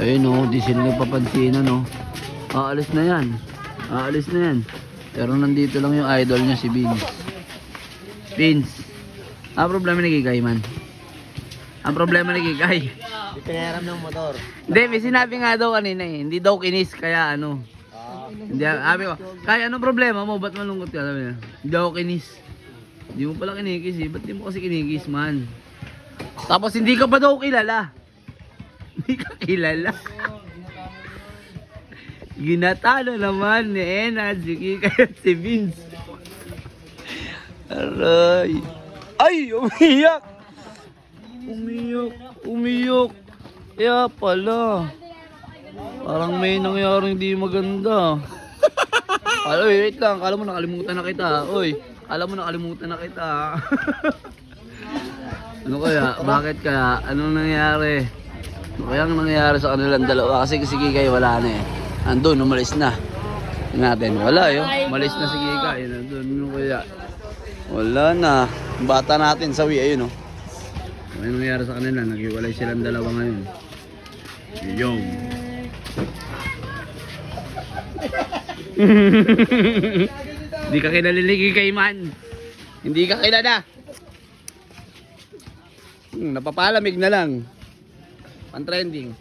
Ayun o, di sila nagpapansin no. Aalis na yan. Aalis na yan. Pero nandito lang yung idol niya si Vince. Vince. Ang problema ni Kikay man. Ang problema ni Kikay. Di pinayaram ng motor. Hindi, may sinabi nga daw kanina eh. Hindi daw kinis, kaya ano. Hindi, sabi ko, kaya anong problema mo? Ba't malungkot ka? Sabi niya, hindi ako kinis. Hindi mo pala kinikis eh. Ba't di mo kasi kinikis man? Tapos hindi ka pa daw kilala. Hindi ka kilala. Ginatalo naman ni Ena, si Kika at si Vince. Aray. Ay, umiyak! Umiyak, umiyak. Kaya pala. Parang may nangyaring di maganda. Alo, wait lang. Kala mo nakalimutan na kita. Oy, kala mo nakalimutan na kita. ano kaya? Bakit kaya? Anong nangyari? Ano kaya ang nangyari sa kanilang dalawa? Kasi si Kikay wala na eh. Andun, umalis na. Tingnan natin, wala yun. Umalis na si Kikay. Nandun, ano kaya? Wala na. Bata natin, sawi, ayun oh. Ano yung nangyari sa kanila? Naghiwalay silang dalawa ngayon. Yung. Hindi ka kinaliligi kay man. Hindi ka kilala. Hmm, napapalamig na lang. Pan-trending.